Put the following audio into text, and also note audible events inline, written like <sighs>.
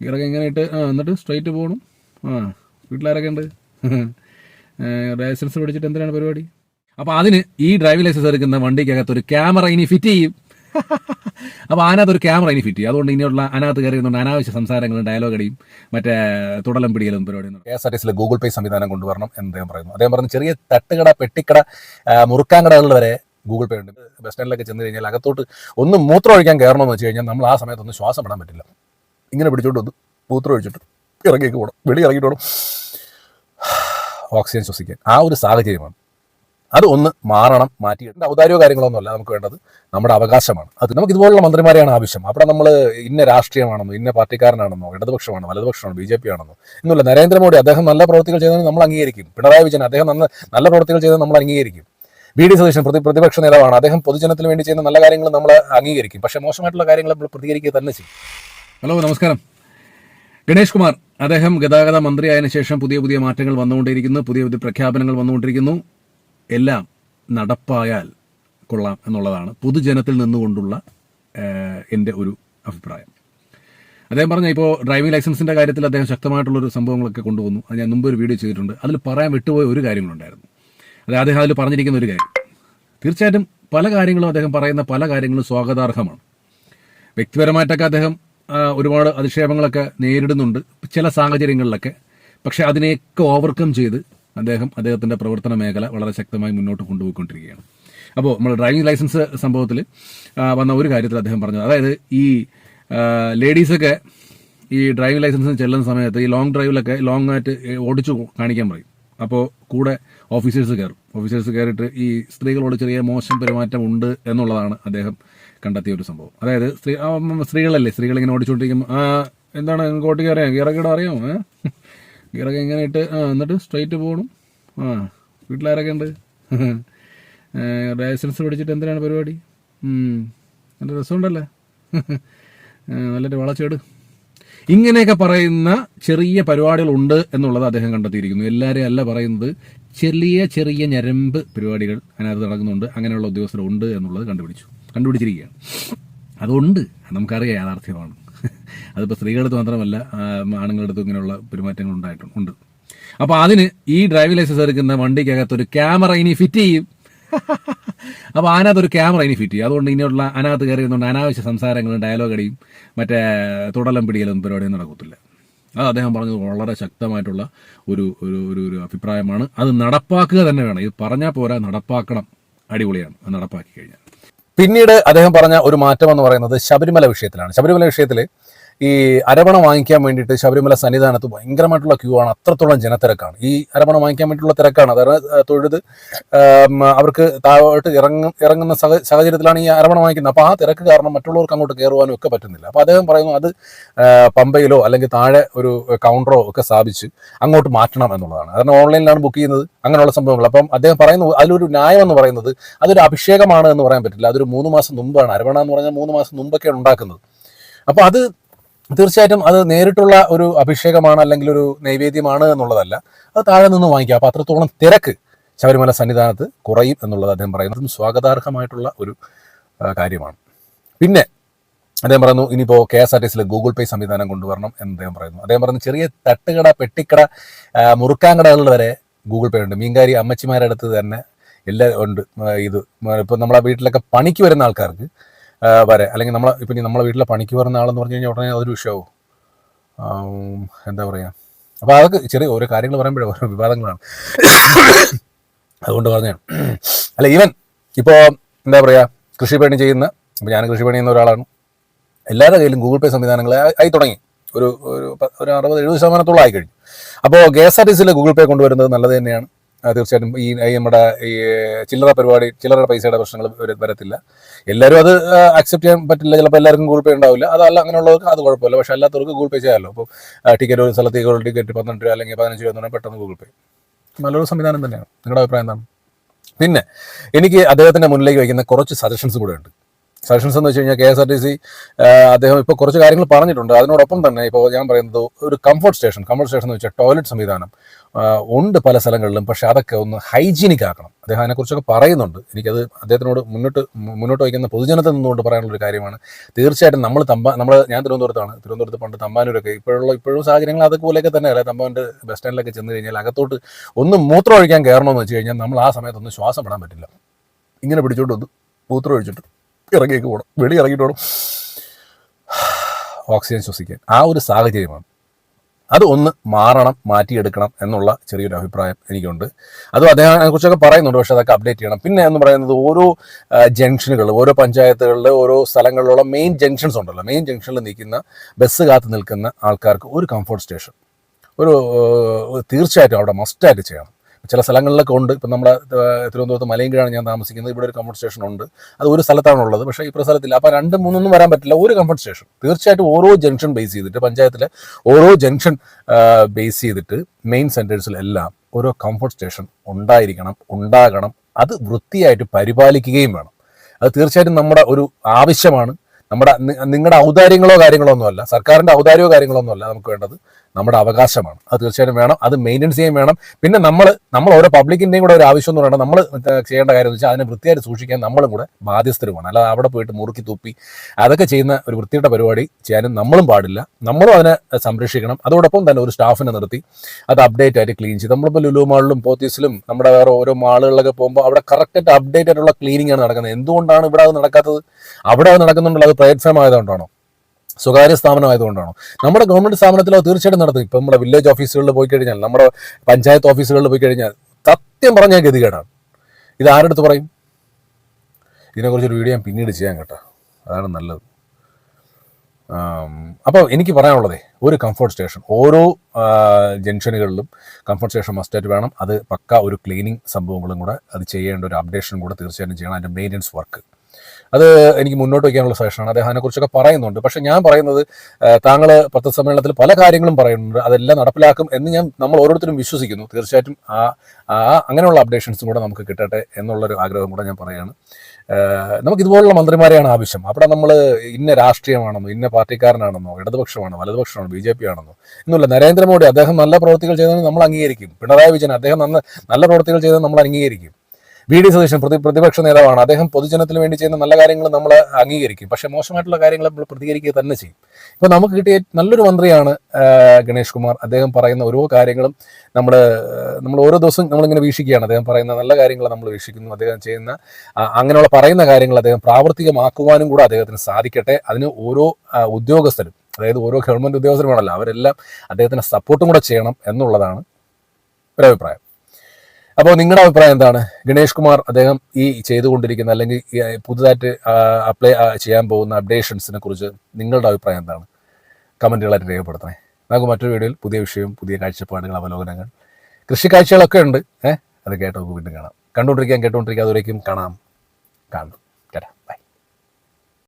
ഇറങ്ങി ഇങ്ങനെ ഇട്ട് ആ എന്നിട്ട് സ്ട്രൈറ്റ് പോകണം ആ വീട്ടിലാരൊക്കെ ഉണ്ട്? <laughs> ലൈസൻസ് പഠിച്ചിട്ട് എന്തിനാണ് പരിപാടി? അപ്പോൾ അതിന് ഈ ഡ്രൈവിംഗ് ലൈസൻസ് എടുക്കുന്ന വണ്ടിക്കകത്ത് ഒരു ക്യാമറ ഇനി ഫിറ്റ് ചെയ്യും. <laughs> അപ്പോൾ അതിനകത്ത് ഒരു ക്യാമറ ഇനി ഫിറ്റ് ചെയ്യും. അതുകൊണ്ട് ഇനിയുള്ള അതിനകത്ത് കയറി നിന്നുകൊണ്ട് അനാവശ്യ സംസാരങ്ങളും ഡയലോഗ് അടിയും മറ്റേ തുടലം പിടിയലും പരിപാടി കെ എസ് ആർ ടി സിയിലെ ഗൂഗിൾ പേ സംവിധാനം കൊണ്ടുവരണം എന്ന് അദ്ദേഹം പറയുന്നു. അദ്ദേഹം പറഞ്ഞു ചെറിയ തട്ടുകട പെട്ടിക്കട മുറുക്കാൻകടകളിൽ വരെ ഗൂഗിൾ പേ ഉണ്ട്. ബസ് സ്റ്റാൻഡിലൊക്കെ ചെന്ന് കഴിഞ്ഞാൽ അകത്തോട്ട് ഒന്ന് മൂത്രം ഒഴിക്കാൻ കയറണമെന്ന് വെച്ച് കഴിഞ്ഞാൽ നമ്മൾ ആ സമയത്തൊന്നും ശ്വാസം പെടാൻ പറ്റില്ല. ഇങ്ങനെ പിടിച്ചോണ്ട് വന്ന് മൂത്രം ഒഴിച്ചിട്ട് ഇറങ്ങിയേക്ക് പോകണം വെളി ഇറങ്ങിയിട്ട് വേണം ഓക്സിജൻ ശ്വസിക്കാൻ. ആ ഒരു സാഹചര്യമാണ്. അത് ഒന്ന് മാറണം മാറ്റി ഔദാര്യോ ഔദാര്യമോ കാര്യങ്ങളൊന്നുമല്ല നമുക്ക് വേണ്ടത്. നമ്മുടെ അവകാശമാണ്. അത് നമുക്ക് ഇതുപോലുള്ള മന്ത്രിമാരെയാണ് ആവശ്യം. അവിടെ നമ്മൾ ഇന്ന രാഷ്ട്രീയമാണെന്നോ ഇന്ന പാർട്ടിക്കാരനാണെന്നോ ഇടതുപക്ഷമാണോ വലതുപക്ഷമാണോ ബി ജെ പി ആണെന്നോ എന്നല്ല നരേന്ദ്രമോദി അദ്ദേഹം നല്ല പ്രവൃത്തികൾ ചെയ്തതിന് നമ്മൾ അംഗീകരിക്കും. പിണറായി വിജയൻ അദ്ദേഹം നല്ല നല്ല പ്രവൃത്തികൾ ചെയ്തത് നമ്മൾ അംഗീകരിക്കും. ബി ഡി സതീശൻ പ്രതി പ്രതിപക്ഷ നേതാവാണ്. അദ്ദേഹം പൊതുജനത്തിന് വേണ്ടി ചെയ്യുന്ന നല്ല കാര്യങ്ങൾ നമ്മൾ അംഗീകരിക്കും. പക്ഷേ മോശമായിട്ടുള്ള കാര്യങ്ങൾ നമ്മൾ പ്രതികരിക്കുക തന്നെ ചെയ്യും. ഹലോ നമസ്കാരം. ഗണേഷ് കുമാർ അദ്ദേഹം ഗതാഗത മന്ത്രിയായതിനു ശേഷം പുതിയ പുതിയ മാറ്റങ്ങൾ വന്നുകൊണ്ടിരിക്കുന്നു പുതിയ പുതിയ പ്രഖ്യാപനങ്ങൾ വന്നുകൊണ്ടിരിക്കുന്നു എല്ലാം നടപ്പായാൽ കൊള്ളാം എന്നുള്ളതാണ് പൊതുജനത്തിൽ നിന്നുകൊണ്ടുള്ള എന്റെ ഒരു അഭിപ്രായം. അദ്ദേഹം പറഞ്ഞ ഇപ്പോൾ ഡ്രൈവിംഗ് ലൈസൻസിന്റെ കാര്യത്തിൽ അദ്ദേഹം ശക്തമായിട്ടുള്ളൊരു സംഭവങ്ങളൊക്കെ കൊണ്ടുവന്നു. അത് ഞാൻ മുമ്പ് ഒരു വീഡിയോ ചെയ്തിട്ടുണ്ട്. അതിൽ പറയാൻ വിട്ടുപോയ ഒരു കാര്യങ്ങളുണ്ടായിരുന്നു. അത് അദ്ദേഹം അതിൽ പറഞ്ഞിരിക്കുന്ന ഒരു കാര്യം. തീർച്ചയായിട്ടും പല കാര്യങ്ങളും അദ്ദേഹം പറയുന്ന പല കാര്യങ്ങളും സ്വാഗതാർഹമാണ്. വ്യക്തിപരമായിട്ടൊക്കെ അദ്ദേഹം ഒരുപാട് അധിക്ഷേപങ്ങളൊക്കെ നേരിടുന്നുണ്ട് ചില സാഹചര്യങ്ങളിലൊക്കെ. പക്ഷെ അതിനെയൊക്കെ ഓവർകം ചെയ്ത് അദ്ദേഹം അദ്ദേഹത്തിന്റെ പ്രവർത്തന മേഖല വളരെ ശക്തമായി മുന്നോട്ട് കൊണ്ടുപോയിക്കൊണ്ടിരിക്കുകയാണ്. അപ്പോൾ നമ്മൾ ഡ്രൈവിംഗ് ലൈസൻസ് സംഭവത്തിൽ വന്ന ഒരു കാര്യത്തിൽ അദ്ദേഹം പറഞ്ഞത്. അതായത് ഈ ലേഡീസൊക്കെ ഈ ഡ്രൈവിംഗ് ലൈസൻസിന് ചെല്ലുന്ന സമയത്ത് ഈ ലോങ് ഡ്രൈവിലൊക്കെ ലോങ് ആയിട്ട് ഓടിച്ചു കാണിക്കാൻ പറയും. അപ്പോൾ കൂടെ ഓഫീസേഴ്സ് കയറും. ഓഫീസേഴ്സ് കയറിയിട്ട് ഈ സ്ത്രീകളോട് ചെറിയ മോശം പെരുമാറ്റം ഉണ്ട് എന്നുള്ളതാണ് അദ്ദേഹം കണ്ടെത്തിയ ഒരു സംഭവം. അതായത് സ്ത്രീ സ്ത്രീകളല്ലേ? സ്ത്രീകൾ ഇങ്ങനെ ഓടിച്ചുകൊണ്ടിരിക്കും എന്താണ് ഓട്ടിക്ക് അറിയാം? ഗിയറൊക്കെ അറിയാം ഏ? ഗിയറൊക്കെ ഇങ്ങനെ ഇട്ട് ആ എന്നിട്ട് സ്ട്രൈറ്റ് പോകണം ആ വീട്ടിലാരൊക്കെ ഉണ്ട്? ലൈസൻസ് പിടിച്ചിട്ട് എന്തിനാണ് പരിപാടി? നല്ല രസമുണ്ടല്ലേ? നല്ലൊരു വളച്ചേട്. ഇങ്ങനെയൊക്കെ പറയുന്ന ചെറിയ പരിപാടികളുണ്ട് എന്നുള്ളത് അദ്ദേഹം കണ്ടെത്തിയിരിക്കുന്നു. എല്ലാവരെയും അല്ല പറയുന്നത് ചെറിയ ചെറിയ ഞരമ്പ് പരിപാടികൾ അതിനകത്ത് നടക്കുന്നുണ്ട്. അങ്ങനെയുള്ള ഉദ്യോഗസ്ഥരുണ്ട് എന്നുള്ളത് കണ്ടുപിടിച്ചു. കണ്ടുപിടിച്ചിരിക്കുകയാണ്. അതുകൊണ്ട് നമുക്കറിയാം യാഥാർത്ഥ്യമാണ്. അതിപ്പോൾ സ്ത്രീകളടുത്ത് മാത്രമല്ല ആണുങ്ങളുടെ ഇങ്ങനെയുള്ള പെരുമാറ്റങ്ങൾ ഉണ്ടായിട്ടുണ്ട് ഉണ്ട്. അപ്പോൾ അതിന് ഈ ഡ്രൈവിംഗ് ലൈസൻസ് എടുക്കുന്ന വണ്ടിക്കകത്ത് ഒരു ക്യാമറ ഇനി ഫിറ്റ് ചെയ്യും. അപ്പോൾ അതിനകത്ത് ഒരു ക്യാമറ ഇനി ഫിറ്റ് ചെയ്യും. അതുകൊണ്ട് ഇനിയുള്ള അതിനകത്ത് കയറി നിന്നുകൊണ്ട് അനാവശ്യ സംസാരങ്ങളും ഡയലോഗ് അടിയും മറ്റേ തുടലം പിടിയലും പരിപാടിയും നടക്കത്തില്ല. അത് അദ്ദേഹം പറഞ്ഞത് വളരെ ശക്തമായിട്ടുള്ള ഒരു ഒരു ഒരു ഒരു അഭിപ്രായമാണ്. അത് നടപ്പാക്കുക തന്നെ വേണം. ഇത് പറഞ്ഞാൽ പോരാ നടപ്പാക്കണം. അടിപൊളിയാണ്. അത് നടപ്പാക്കി കഴിഞ്ഞാൽ. പിന്നീട് അദ്ദേഹം പറഞ്ഞ ഒരു മാറ്റം എന്ന് പറയുന്നത് ശബരിമല വിഷയത്തിലാണ്. ശബരിമല വിഷയത്തിൽ ഈ അരവണ വാങ്ങിക്കാൻ വേണ്ടിയിട്ട് ശബരിമല സന്നിധാനത്ത് ഭയങ്കരമായിട്ടുള്ള ക്യൂ ആണ്. അത്രത്തോളം ജനത്തിരക്കാണ്. ഈ അരവണ വാങ്ങിക്കാൻ വേണ്ടിയിട്ടുള്ള തിരക്കാണ്. അതായത് തൊഴുത് അവർക്ക് താഴോട്ട് ഇറങ്ങും ഇറങ്ങുന്ന സഹ- സാഹചര്യത്തിലാണ് ഈ അരവണ വാങ്ങിക്കുന്നത്. അപ്പോൾ ആ തിരക്ക് കാരണം മറ്റുള്ളവർക്ക് അങ്ങോട്ട് കയറുവാനും ഒക്കെ പറ്റുന്നില്ല. അപ്പോൾ അദ്ദേഹം പറയുന്നു അത് പമ്പയിലോ അല്ലെങ്കിൽ താഴെ ഒരു കൗണ്ടറോ ഒക്കെ സ്ഥാപിച്ച് അങ്ങോട്ട് മാറ്റണം എന്നുള്ളതാണ്. കാരണം ഓൺലൈനിലാണ് ബുക്ക് ചെയ്യുന്നത്. അങ്ങനെയുള്ള സംഭവങ്ങൾ. അപ്പം അദ്ദേഹം പറയുന്നു അതിലൊരു ന്യായം എന്ന് പറയുന്നത് അതൊരു അഭിഷേകമാണ് എന്ന് പറയാൻ പറ്റില്ല. അതൊരു മൂന്ന് മാസം മുമ്പാണ്. അരവണ എന്ന് പറഞ്ഞാൽ മൂന്ന് മാസം മുമ്പൊക്കെയാണ് ഉണ്ടാക്കുന്നത്. അപ്പോൾ അത് തീർച്ചയായിട്ടും അത് നേരിട്ടുള്ള ഒരു അഭിഷേകമാണ് അല്ലെങ്കിൽ ഒരു നൈവേദ്യമാണ് എന്നുള്ളതല്ല. അത് താഴെ നിന്ന് വാങ്ങിക്കുക അപ്പോൾ അത്രത്തോളം തിരക്ക് ശബരിമല സന്നിധാനത്ത് കുറയും എന്നുള്ളത് അദ്ദേഹം പറയുന്നത് സ്വാഗതാർഹമായിട്ടുള്ള ഒരു കാര്യമാണ്. പിന്നെ അദ്ദേഹം പറയുന്നു ഇനിയിപ്പോൾ കെ എസ് ആർ ടി സിയിലെ ഗൂഗിൾ പേ സംവിധാനം കൊണ്ടുവരണം എന്ന് അദ്ദേഹം പറയുന്നു. അദ്ദേഹം പറയുന്നു ചെറിയ തട്ടുകട പെട്ടിക്കട ആ, മുറുക്കാങ്കടകളിൽ വരെ ഗൂഗിൾ പേ ഉണ്ട്. മീൻകാരി അമ്മച്ചിമാരുടെ അടുത്ത് തന്നെ എല്ലാം ഉണ്ട്. ഇത് ഇപ്പോൾ നമ്മളെ വീട്ടിലൊക്കെ പണിക്ക് വരുന്ന ആൾക്കാർക്ക് വരെ. അല്ലെങ്കിൽ നമ്മൾ ഇപ്പം ഇനി നമ്മളെ വീട്ടിലെ പണിക്ക് വരുന്ന ആളെന്ന് പറഞ്ഞു കഴിഞ്ഞാൽ ഉടനെ അതൊരു വിഷയവും എന്താ പറയുക അപ്പോൾ അതൊക്കെ ചെറിയ ഓരോ കാര്യങ്ങൾ പറയുമ്പോഴേ ഓരോ വിവാദങ്ങളാണ്. അതുകൊണ്ട് പറഞ്ഞാണ് അല്ല ഈവൻ ഇപ്പോൾ എന്താ പറയുക കൃഷിപ്പണി ചെയ്യുന്ന ഇപ്പോൾ ഞാൻ കൃഷിപ്പണി ചെയ്യുന്ന ഒരാളാണ്. എല്ലാവരുടെ കയ്യിലും ഗൂഗിൾ പേ സംവിധാനങ്ങൾ ആയി- തുടങ്ങി. ഒരു ഒരു ഒരു അറുപത് എഴുപത് ശതമാനത്തോളം ആയി കഴിഞ്ഞു. അപ്പോൾ കെ എസ് ആർ ടി സിയിൽ ഗൂഗിൾ പേ കൊണ്ടുവരുന്നത് നല്ലത് തന്നെയാണ്. തീർച്ചയായിട്ടും ഈ നമ്മുടെ ഈ ചില്ലറ പരിപാടി ചില്ലറ പൈസയുടെ പ്രശ്നങ്ങൾ വര- വരത്തില്ല. എല്ലാവരും അത് അക്സെപ്റ്റ് ചെയ്യാൻ പറ്റില്ല. ചിലപ്പോൾ എല്ലാവർക്കും ഗൂഗിൾ പേ ഉണ്ടാവില്ല. അതല്ല അങ്ങനെയുള്ളവർക്ക് അത് കുഴപ്പമില്ല. പക്ഷേ അല്ലാത്തവർക്ക് ഗൂഗിൾ പേ ചെയ്യാമല്ലോ അപ്പോൾ ടിക്കറ്റ് ഒരു സ്ഥലത്തേക്ക് ഒരു ടിക്കറ്റ് പന്ത്രണ്ട് രൂപ അല്ലെങ്കിൽ പതിനഞ്ച് രൂപ എന്ന് പെട്ടെന്ന് ഗൂഗിൾ പേ നല്ലൊരു സംവിധാനം തന്നെയാണ്. നിങ്ങളുടെ അഭിപ്രായം എന്താണ്? പിന്നെ എനിക്ക് അദ്ദേഹത്തിന്റെ മുന്നിലേക്ക് വയ്ക്കുന്ന കുറച്ച് സജഷൻസ് കൂടെ ഉണ്ട്. സജഷൻസ് എന്ന് വെച്ച് കഴിഞ്ഞാൽ K S R T C അദ്ദേഹം ഇപ്പോൾ കുറച്ച് കാര്യങ്ങൾ പറഞ്ഞിട്ടുണ്ട്. അതിനോടൊപ്പം തന്നെ ഇപ്പോൾ ഞാൻ പറയുന്നത് ഒരു കംഫർട്ട് സ്റ്റേഷൻ കംഫർട്ട് സ്റ്റേഷൻ എന്ന് വെച്ചാൽ ടോയ്ലറ്റ് സംവിധാനം. ഉണ്ട് പല സ്ഥലങ്ങളിലും പക്ഷേ അതൊക്കെ ഒന്ന് ഹൈജീനിക് ആക്കണം. അദ്ദേഹം അതിനെക്കുറിച്ചൊക്കെ പറയുന്നുണ്ട്. എനിക്കത് അദ്ദേഹത്തിനോട് മുന്നോട്ട് മുന്നോട്ട് വയ്ക്കുന്ന പൊതുജനത്തിൽ നിന്നുകൊണ്ട് പറയാനുള്ള ഒരു കാര്യമാണ്. തീർച്ചയായിട്ടും നമ്മൾ തമ്പാ നമ്മൾ ഞാൻ തിരുവനന്തപുരത്താണ്. തിരുവനന്തപുരത്ത് പണ്ട് തമ്പാനൂരൊക്കെ. ഇപ്പോഴുള്ള ഇപ്പോഴും സാഹചര്യങ്ങൾ അതുപോലെയൊക്കെ തന്നെ അല്ലെ? തമ്പാന്റെ ബസ് സ്റ്റാൻഡിലൊക്കെ ചെന്ന് കഴിഞ്ഞാൽ അകത്തോട്ട് ഒന്ന് മൂത്രം ഒഴിക്കാൻ കയറണമെന്ന് വെച്ച് കഴിഞ്ഞാൽ നമ്മൾ ആ സമയത്തൊന്നും ശ്വാസം വിടാൻ പറ്റില്ല. ഇങ്ങനെ പിടിച്ചോണ്ട് വന്ന് മൂത്രം ഒഴിച്ചിട്ട് ഇറങ്ങിയേക്ക് പോകണം വെളി ഇറങ്ങിയിട്ട് വേണം <sighs> ഓക്സിജൻ ശ്വസിക്കാൻ. ആ ഒരു സാഹചര്യമാണ്. അത് ഒന്ന് മാറണം മാറ്റിയെടുക്കണം എന്നുള്ള ചെറിയൊരു അഭിപ്രായം എനിക്കുണ്ട്. അത് അദ്ദേഹം അതിനെക്കുറിച്ചൊക്കെ പറയുന്നുണ്ട്. പക്ഷേ അതൊക്കെ അപ്ഡേറ്റ് ചെയ്യണം. പിന്നെ എന്ന് പറയുന്നത് ഓരോ ജംഗ്ഷനുകൾ ഓരോ പഞ്ചായത്തുകളിലെ ഓരോ സ്ഥലങ്ങളിലുള്ള മെയിൻ ജംഗ്ഷൻസ് ഉണ്ടല്ലോ. മെയിൻ ജംഗ്ഷനിൽ നിൽക്കുന്ന ബസ് കാത്ത് നിൽക്കുന്ന ആൾക്കാർക്ക് ഒരു കംഫർട്ട് സ്റ്റേഷൻ ഒരു തീർച്ചയായിട്ടും അവിടെ മസ്റ്റായിട്ട് ചെയ്യണം. ചില സ്ഥലങ്ങളിലൊക്കെ ഉണ്ട്. ഇപ്പം നമ്മുടെ തിരുവനന്തപുരത്ത് മലയങ്കിഴാണ് ഞാൻ താമസിക്കുന്നത്. ഇവിടെ ഒരു കംഫർട്ട് സ്റ്റേഷൻ ഉണ്ട്. അത് ഒരു സ്ഥലത്താണ് ഉള്ളത് പക്ഷേ ഇപ്പോൾ സ്ഥലത്തില്ല അപ്പോൾ രണ്ട് മൂന്നൊന്നും വരാൻ പറ്റില്ല. ഒരു കംഫർട്ട് സ്റ്റേഷൻ തീർച്ചയായിട്ടും ഓരോ ജംഗ്ഷൻ ബേസ് ചെയ്തിട്ട് പഞ്ചായത്തിലെ ഓരോ ജംഗ്ഷൻ ബേസ് ചെയ്തിട്ട് മെയിൻ സെന്റേഴ്സിലെല്ലാം ഓരോ കംഫർട്ട് സ്റ്റേഷൻ ഉണ്ടായിരിക്കണം ഉണ്ടാകണം. അത് വൃത്തിയായിട്ട് പരിപാലിക്കുകയും വേണം. അത് തീർച്ചയായിട്ടും നമ്മുടെ ഒരു ആവശ്യമാണ്. നമ്മുടെ നിങ്ങളുടെ ഔദാര്യങ്ങളോ കാര്യങ്ങളോ ഒന്നുമല്ല. സർക്കാരിന്റെ ഔദാര്യമോ കാര്യങ്ങളോ ഒന്നുമല്ല നമുക്ക് വേണ്ടത്. നമ്മുടെ അവകാശമാണ്. അത് തീർച്ചയായിട്ടും വേണം. അത് മെയിന്റെനൻസ് ചെയ്യാൻ വേണം. പിന്നെ നമ്മൾ നമ്മൾ ഓരോ പബ്ലിക്കിന്റെയും കൂടെ ഒരു ആവശ്യം എന്ന് പറയുന്നത് നമ്മൾ ചെയ്യേണ്ട കാര്യം എന്ന് വെച്ചാൽ അതിനെ വൃത്തിയായിട്ട് സൂക്ഷിക്കാൻ നമ്മളും കൂടെ ബാധ്യസ്ഥരുമാണ്. അല്ലാതെ അവിടെ പോയിട്ട് മുറുക്കി തൂപ്പി അതൊക്കെ ചെയ്യുന്ന ഒരു വൃത്തിയുടെ പരിപാടി ചെയ്യാനും നമ്മളും പാടില്ല. നമ്മളും അതിനെ സംരക്ഷിക്കണം. അതോടൊപ്പം തന്നെ ഒരു സ്റ്റാഫിനെ നിർത്തി അത് അപ്ഡേറ്റ് ആയിട്ട് ക്ലീൻ ചെയ്ത്. നമ്മളിപ്പോൾ ലുലു മാളിലും പോത്തീസിലും നമ്മുടെ വേറെ ഓരോ മാളുകളിലൊക്കെ പോകുമ്പോൾ അവിടെ കറക്റ്റായിട്ട് അപ്ഡേറ്റ് ആയിട്ടുള്ള ക്ലീനിങ് ആണ് നടക്കുന്നത്. എന്തുകൊണ്ടാണ് ഇവിടെ അത് നടക്കാത്തത്? അവിടെ അത് നടക്കുന്നുണ്ടല്ലോ. അത് പ്രൈവറ്റ് ഫേം ആയതുകൊണ്ടാണോ? സ്വകാര്യ സ്ഥാപനമായതുകൊണ്ടാണോ? നമ്മുടെ ഗവൺമെന്റ് സ്ഥാപനത്തിലോ തീർച്ചയായിട്ടും നടത്തും. ഇപ്പം നമ്മുടെ വില്ലേജ് ഓഫീസുകളിൽ പോയി കഴിഞ്ഞാൽ നമ്മുടെ പഞ്ചായത്ത് ഓഫീസുകളിൽ പോയി കഴിഞ്ഞാൽ സത്യം പറഞ്ഞാൽ ഗതികേടാണ്. ഇത് ആരെടുത്ത് പറയും? ഇതിനെക്കുറിച്ചൊരു വീഡിയോ ഞാൻ പിന്നീട് ചെയ്യാൻ കേട്ടോ. അതാണ് നല്ലത്. അപ്പോൾ എനിക്ക് പറയാനുള്ളതേ ഒരു കംഫർട്ട് സ്റ്റേഷൻ ഓരോ ജംഗ്ഷനുകളിലും കംഫർട്ട് സ്റ്റേഷൻ മസ്റ്റായിട്ട് വേണം. അത് പക്ക ഒരു ക്ലീനിങ് സംഭവങ്ങളും കൂടെ അത് ചെയ്യേണ്ട ഒരു അപ്ഡേഷനും കൂടെ തീർച്ചയായിട്ടും ചെയ്യണം. അതിന്റെ മെയിന്റനൻസ് വർക്ക് അത് എനിക്ക് മുന്നോട്ട് വയ്ക്കാനുള്ള സജഷനാണ് അദ്ദേഹം അതിനെക്കുറിച്ചൊക്കെ പറയുന്നുണ്ട്. പക്ഷേ ഞാൻ പറയുന്നത് താങ്കൾ പത്രസമ്മേളനത്തിൽ പല കാര്യങ്ങളും പറയുന്നുണ്ട്. അതെല്ലാം നടപ്പിലാക്കും എന്ന് ഞാൻ നമ്മൾ ഓരോരുത്തരും വിശ്വസിക്കുന്നു. തീർച്ചയായിട്ടും ആ ആ അങ്ങനെയുള്ള അപ്ഡേഷൻസും കൂടെ നമുക്ക് കിട്ടട്ടെ എന്നുള്ളൊരു ആഗ്രഹം കൂടെ ഞാൻ പറയുകയാണ്. നമുക്ക് ഇതുപോലുള്ള മന്ത്രിമാരെയാണ് ആവശ്യം. അവിടെ നമ്മൾ ഇന്ന രാഷ്ട്രീയമാണെന്നോ ഇന്ന പാർട്ടിക്കാരനാണെന്നോ ഇടതുപക്ഷമാണോ വലതുപക്ഷമാണോ ബി ജെ പി ആണെന്നോ എന്നുള്ള നരേന്ദ്രമോദി അദ്ദേഹം നല്ല പ്രവൃത്തികൾ ചെയ്തതിന് നമ്മൾ അംഗീകരിക്കും. പിണറായി വിജയൻ അദ്ദേഹം നല്ല നല്ല പ്രവൃത്തികൾ ചെയ്തത് നമ്മൾ അംഗീകരിക്കും. വി ഡി സതീശൻ പ്രതി പ്രതിപക്ഷ നേതാവാണ്. അദ്ദേഹം പൊതുജനത്തിന് വേണ്ടി ചെയ്യുന്ന നല്ല കാര്യങ്ങൾ നമ്മൾ അംഗീകരിക്കും. പക്ഷേ മോശമായിട്ടുള്ള കാര്യങ്ങൾ നമ്മൾ പ്രതികരിക്കുക തന്നെ ചെയ്യും. ഇപ്പോൾ നമുക്ക് കിട്ടിയ നല്ലൊരു മന്ത്രിയാണ് ഗണേഷ് കുമാർ. അദ്ദേഹം പറയുന്ന ഓരോ കാര്യങ്ങളും നമ്മൾ നമ്മൾ ഓരോ ദിവസവും നമ്മളിങ്ങനെ വീക്ഷിക്കുകയാണ്. അദ്ദേഹം പറയുന്ന നല്ല കാര്യങ്ങൾ നമ്മൾ വീക്ഷിക്കുന്നു. അദ്ദേഹം ചെയ്യുന്ന അങ്ങനെയുള്ള പറയുന്ന കാര്യങ്ങൾ അദ്ദേഹം പ്രാവർത്തികമാക്കുവാനും കൂടെ അദ്ദേഹത്തിന് സാധിക്കട്ടെ. അതിന് ഓരോ ഉദ്യോഗസ്ഥരും അതായത് ഓരോ ഗവൺമെന്റ് ഉദ്യോഗസ്ഥരുമാണല്ലോ അവരെല്ലാം അദ്ദേഹത്തിന് സപ്പോർട്ടും കൂടെ ചെയ്യണം എന്നുള്ളതാണ് ഒരഭിപ്രായം. അപ്പോൾ നിങ്ങളുടെ അഭിപ്രായം എന്താണ്? ഗണേഷ് കുമാർ അദ്ദേഹം ഈ ചെയ്തുകൊണ്ടിരിക്കുന്ന അല്ലെങ്കിൽ പുതുതായിട്ട് അപ്ലൈ ചെയ്യാൻ പോകുന്ന അപ്ഡേഷൻസിനെ കുറിച്ച് നിങ്ങളുടെ അഭിപ്രായം എന്താണ്? കമന്റുകളായിട്ട് രേഖപ്പെടുത്തണേ. നമുക്ക് മറ്റൊരു വീഡിയോയിൽ പുതിയ വിഷയവും പുതിയ കാഴ്ചപ്പാടുകൾ അവലോകനങ്ങൾ കൃഷി കാഴ്ചകളൊക്കെ ഉണ്ട്. ഏഹ് അത് കേട്ടോ വീണ്ടും കാണാം. കണ്ടുകൊണ്ടിരിക്കാം കേട്ടുകൊണ്ടിരിക്കാം അതുവരേക്കും കാണാം. കാണും.